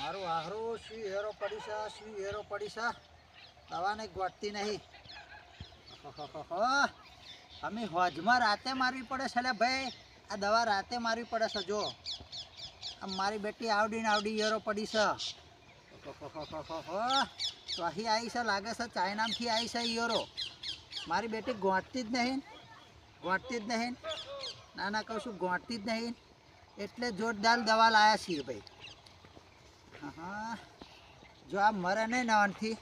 મારું આહરું શું હેરો પડી છે શી હેરો પડી છે દવાને ગોઠતી નહીં. અમે હોજમાં રાતે મારવી પડે છે એટલે ભાઈ. આ દવા રાતે મારવી પડે છે, જો. આમ મારી બેટી આવડી ને આવડી હેરો પડી તો અહીં આવી છે, લાગે છે ચાઇનામાંથી આવી છે ઈયરો મારી બેટી ગોંટતી જ નહીં. ગોંટતી જ નહીં. ના ના કહું છું, ગોંટતી જ નહીં. એટલે જોરદાર દવા લાયા છીએ ભાઈ. હા, જો આ મરે નહીં નવાનથી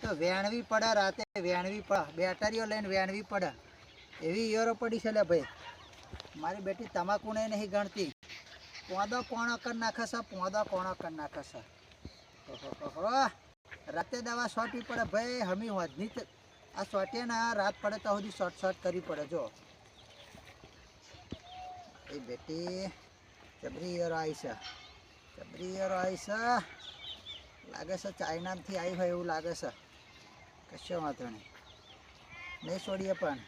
તો વેણવી પડે રાતે, વેણવી પડે. બેટરીઓ લઈને વેણવી પડે. એવી ઈયરો પડી છે લે ભાઈ. મારી બેટી તમાકુને નહીં ગણતી. પોદો કોણો કરી નાખે છે, પોદો કોણો કરી નાખે છે. રાતે દવા સોટી પડે ભાઈ, હમી વધની આ સોટે ને રાત પડે તો સુધી શોર્ટ શોર્ટ કરવી પડે, જો. એ બેટી, જબરી ઈયરો આવી છે. જબરી ઈયરો આવી છે લાગે છે ચાઇનાથી આવી હોય એવું લાગે છે. કશો વાંધો નહીં. નહીં છોડીએ પણ.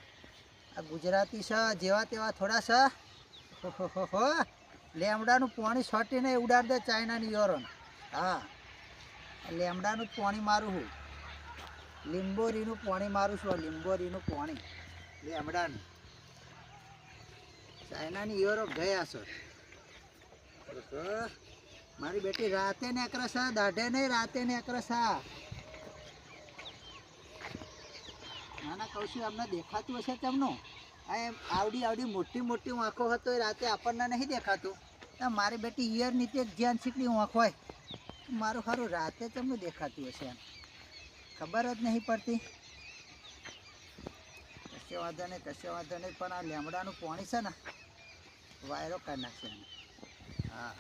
આ ગુજરાતી છે, જેવા તેવા થોડા છે. હો લેમડાનું પાણી છોટીને ઉડાડ દે ચાઇનાની યોરોન હા. લેમડાનું જ પાણી મારું હું. લીંબોરીનું પાણી મારું છું લીંબોરીનું પાણી. લેમડાનું. ચાઇનાની ઈયરો ગયા છો. મારી બેટી રાતે નેકરે છે, દાઢે નહીં, રાતે છે. ના ના કહું છું અમને દેખાતું હશે તેમનું? આ એમ આવડી આવડી મોટી મોટી આંખો હતો, એ રાતે આપણને નહીં દેખાતું. મારી બેટી ઈયર નીચે ધ્યાન શીખલી આંખ હોય. મારું ખરું રાતે તમને દેખાતું હશે એમ. ખબર જ નહીં પડતી. કશે વાંધો નહીં, કશે વાંધો નહીં, પણ આ લેમડાનું પાણી છે ને, વાયરો કરી નાખશે. હા.